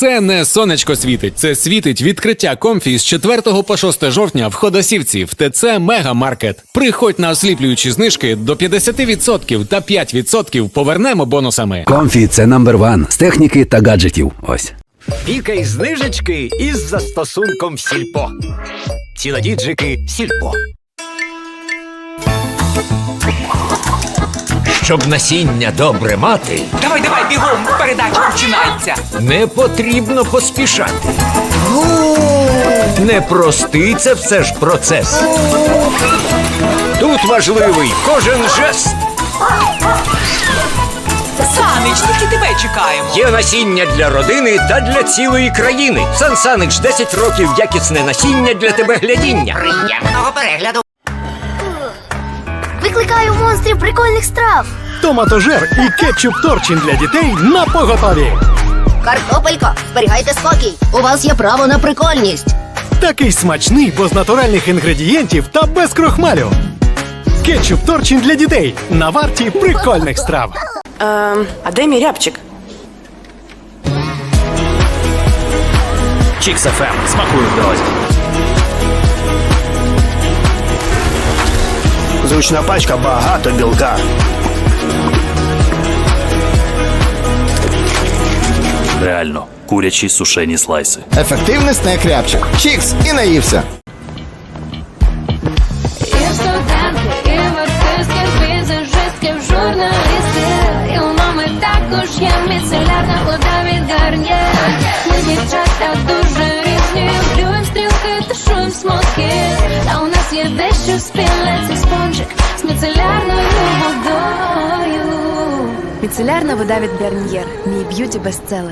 Це не сонечко світить, це світить відкриття комфі з 4 по 6 жовтня в Ходосівці в ТЦ Мегамаркет. Приходь на осліплюючі знижки до 50% та 5% повернемо бонусами. Комфі це номер ван з техніки та гаджетів. Ось. Пікай знижечки із застосунком Сільпо. Цілодіджики Сільпо. Щоб насіння добре мати, Давай, давай, бігом, передача починається. не потрібно поспішати. Непростий це все ж процес. Тут важливий кожен жест. Санич, тільки тебе чекаємо. Є насіння для родини та для цілої країни. Сан Санич 10 років якісне насіння для тебе глядіння. Приємного перегляду. Викликаю монстрів прикольних страв. Томатожер і кетчуп торчин для дітей на поготові. Картопелько, зберігайте спокій. У вас є право на прикольність. Такий смачний, бо з натуральних інгредієнтів та без крохмалю. Кетчуп торчин для дітей на варті прикольних страв. Ем, а де мій рябчик? Чікс ФМ. Смакуй в дорозі. Зручна пачка багато білка. Реально, курячі сушені слайси. Ефективний снек рябчик. Чікс і наївся. Дівчата дуже різні, плюєм стрілки та смоки. Та у нас є дещо спільне, це спонжик з міцелярною водою. Міцелярна вода від Гарнієр. Мій б'юті бестселер.